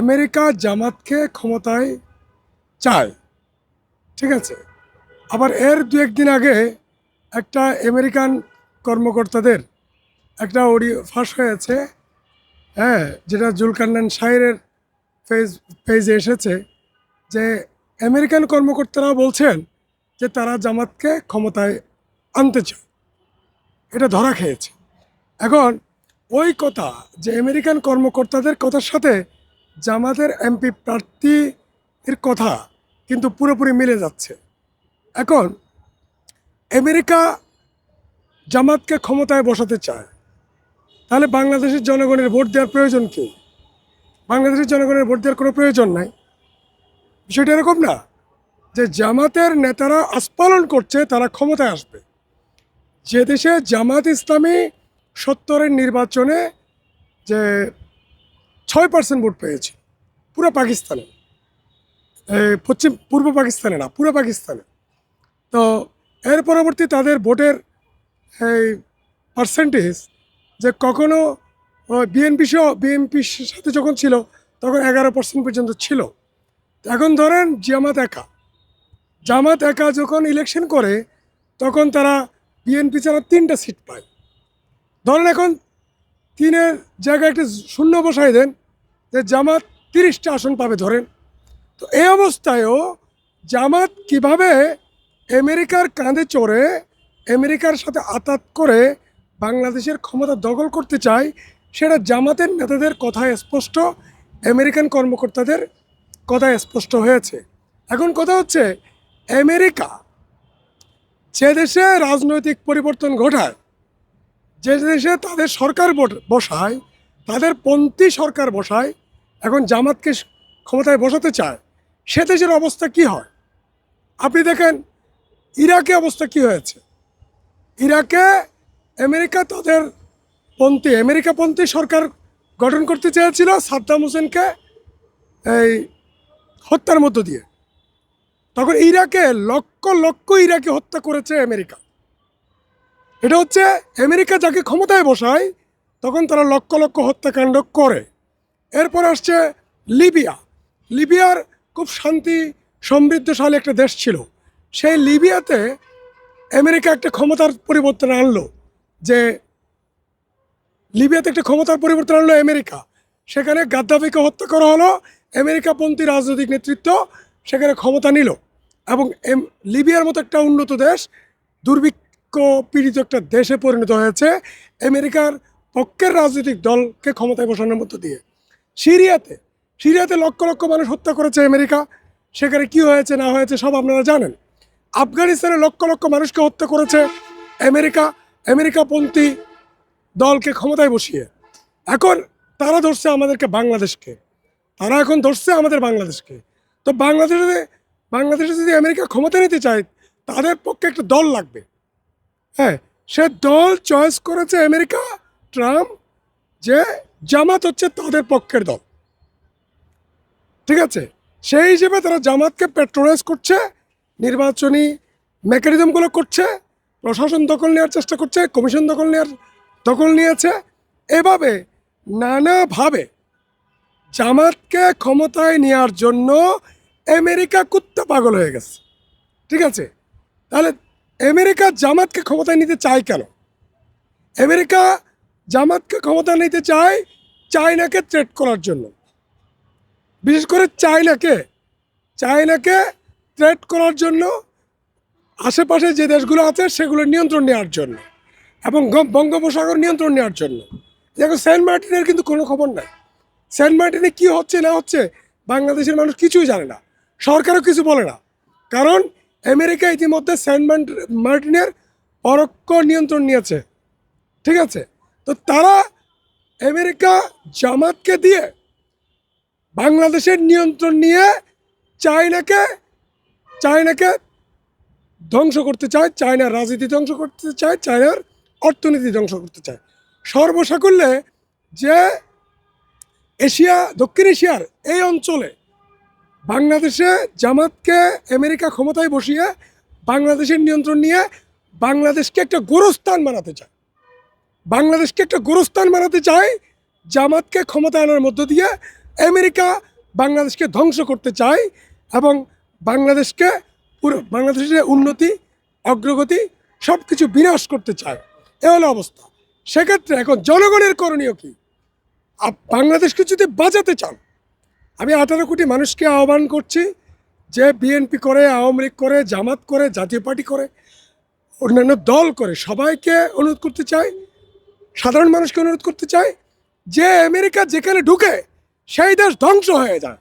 America জামাতকে ক্ষমতায় চায়। ঠিক আছে? আবার এর দু একদিন আগে একটা আমেরিকান কর্মকর্তাদের একটা অডিও ফাঁস হয়েছে হ্যাঁ যেটা জুলকান্নান শাহের পেজ পেজে এসেছে, যে আমেরিকান কর্মকর্তারা বলছেন যে তারা জামাতকে ক্ষমতায় আনতে চায়। এটা ধরা খেয়েছে। এখন ওই কথা যে আমেরিকান কর্মকর্তাদের কথার সাথে জামাতের এমপি প্রার্থীর কথা কিন্তু পুরোপুরি মিলে যাচ্ছে। এখন আমেরিকা জামাতকে ক্ষমতায় বসাতে চায়, তাহলে বাংলাদেশের জনগণের ভোট দেওয়ার প্রয়োজন কি? বাংলাদেশের জনগণের ভোট দেওয়ার কোনো প্রয়োজন নাই। বিষয়টা এরকম না যে জামাতের নেতারা আস্পালন করছে, তারা ক্ষমতায় আসবে। যে দেশে জামাত ইসলামী সত্তরের নির্বাচনে যে ছয় পার্সেন্ট ভোট পেয়েছে। পুরো পাকিস্তানে। পশ্চিম, পূর্ব পাকিস্তানে না, পুরো পাকিস্তানে। তো এর পরবর্তী তাদের ভোটের এই পার্সেন্টেজ যে কখনো বিএনপি সহ বিএনপির সাথে যখন ছিল, তখন এগারো পার্সেন্ট পর্যন্ত ছিল। এখন ধরেন জামাত একা। জামাত একা যখন ইলেকশন করে, তখন তারা বিএনপি ছাড়া তিনটা সিট পায়। ধরেন এখন তিনের জায়গায় একটা শূন্য বসাই দেন যে জামাত তিরিশটা আসন পাবে, ধরেন। তো এই অবস্থায়ও জামাত কীভাবে আমেরিকার কাঁধে চড়ে, আমেরিকার সাথে আতাত করে বাংলাদেশের ক্ষমতা দখল করতে চায়, সেটা জামাতের নেতাদের কথায় স্পষ্ট, আমেরিকান কর্মকর্তাদের কথায় স্পষ্ট হয়েছে। এখন কথা হচ্ছে, আমেরিকা যে দেশে রাজনৈতিক পরিবর্তন ঘটায়, যে দেশে তাদের সরকার বসায় তাদের পন্থী সরকার বসায়, এখন জামাতকে ক্ষমতায় বসাতে চায় সে দেশের অবস্থা কি হয়? আপনি দেখেন, ইরাকে অবস্থা কি হয়েছে? ইরাকে আমেরিকা তাদের পন্থী আমেরিকাপন্থী সরকার গঠন করতে চেয়েছিল সাদ্দাম হোসেনকে এই হত্যার মধ্য দিয়ে। তখন ইরাকে লক্ষ লক্ষ ইরাকে হত্যা করেছে আমেরিকা। এটা হচ্ছে আমেরিকা যাকে ক্ষমতায় বসায় তখন তারা লক্ষ লক্ষ হত্যাকাণ্ড করে। এরপর আসছে লিবিয়া। লিবিয়ার খুব শান্তি, সমৃদ্ধশালী একটা দেশ ছিল। সেই লিবিয়াতে আমেরিকা একটা ক্ষমতার পরিবর্তন আনলো। যে লিবিয়াতে একটা ক্ষমতার পরিবর্তন আনলো আমেরিকা। সেখানে গাদ্দাফিকে হত্যা করা হলো। আমেরিকাপন্থী রাজনৈতিক নেতৃত্ব সেখানে ক্ষমতা নিল এবং লিবিয়ার মতো একটা উন্নত দেশ, দুর্ভিক্ষ পীড়িত একটা দেশে পরিণত হয়েছে। আমেরিকার পক্ষের রাজনৈতিক দলকে ক্ষমতায় বসানোর মধ্য দিয়ে। সিরিয়াতে সিরিয়াতে লক্ষ লক্ষ মানুষ হত্যা করেছে আমেরিকা। সেখানে কি হয়েছে, না হয়েছে সব আপনারা জানেন। আফগানিস্তানে লক্ষ লক্ষ মানুষকে হত্যা করেছে আমেরিকা। আমেরিকাপন্থী দলকে ক্ষমতায় বসিয়ে। এখন তারা ধরছে আমাদেরকে বাংলাদেশকে। তারা এখন ধরছে আমাদের বাংলাদেশকে। তো বাংলাদেশে বাংলাদেশে যদি আমেরিকা ক্ষমতা নিতে চায়, তাদের পক্ষে একটা দল লাগবে। হ্যাঁ সে দল চয়েস করেছে আমেরিকা ট্রাম্প যে জামাত হচ্ছে তাদের পক্ষের দল। ঠিক আছে? সেই হিসেবে তারা জামাতকে পেট্রোলাইজ করছে, নির্বাচনী মেকানিজমগুলো করছে, প্রশাসন দখল নেওয়ার চেষ্টা করছে কমিশন দখল নেওয়ার, দখল নিয়েছে। এভাবে নানাভাবে জামাতকে ক্ষমতায় নেওয়ার জন্য আমেরিকা কুত্তা পাগল হয়ে গেছে। ঠিক আছে? তাহলে আমেরিকা জামাতকে ক্ষমতায় নিতে চায় কেন? আমেরিকা জামাতকে ক্ষমতা নিতে চায় চায়নাকে থ্রেট করার জন্য। বিশেষ করে চায়নাকে চায়নাকে থ্রেট করার জন্য আশেপাশে যে দেশগুলো আছে সেগুলো নিয়ন্ত্রণ নেওয়ার জন্য এবং বঙ্গোপসাগর নিয়ন্ত্রণ নেওয়ার জন্য। দেখো, সেন্ট মার্টিনের কিন্তু কোনো খবর নাই। সেন্ট মার্টিনে কী হচ্ছে না হচ্ছে বাংলাদেশের মানুষ কিছুই জানে না। সরকারও কিছু বলে না। কারণ আমেরিকা ইতিমধ্যে সেন্ট মার্ট- মার্টিনের পরোক্ষ নিয়ন্ত্রণ নিয়েছে। ঠিক আছে? তো তারা আমেরিকা জামাতকে দিয়ে বাংলাদেশের নিয়ন্ত্রণ নিয়ে চায়নাকে চায়নাকে ধ্বংস করতে চায়, চায়নার রাজনীতি ধ্বংস করতে চায়, চায়নার অর্থনীতি ধ্বংস করতে চায়। সর্বসাকুল্যে যে এশিয়া, দক্ষিণ এশিয়ার এই অঞ্চলে বাংলাদেশে জামাতকে আমেরিকা ক্ষমতায় বসিয়ে বাংলাদেশের নিয়ন্ত্রণ নিয়ে বাংলাদেশকে একটা গোরস্থান বানাতে চায় বাংলাদেশকে একটা গোরস্থান বানাতে চায়, জামাতকে ক্ষমতা আনার মধ্য দিয়ে আমেরিকা বাংলাদেশকে ধ্বংস করতে চায় এবং বাংলাদেশকে পুরো বাংলাদেশের উন্নতি, অগ্রগতি সব কিছু বিনাশ করতে চায়। এ হলো অবস্থা। সেক্ষেত্রে এখন জনগণের করণীয় কি? বাংলাদেশকে যদি বাঁচাতে চান, আমি আঠারো কোটি মানুষকে আহ্বান করছি যে বিএনপি করে, আওয়ামী লীগ করে, জামাত করে, জাতীয় পার্টি করে, অন্যান্য দল করে, সবাইকে অনুরোধ করতে চাই সাধারণ মানুষকে অনুরোধ করতে চাই যে আমেরিকা যেখানে ঢুকে সেই দেশ ধ্বংস হয়ে যায়।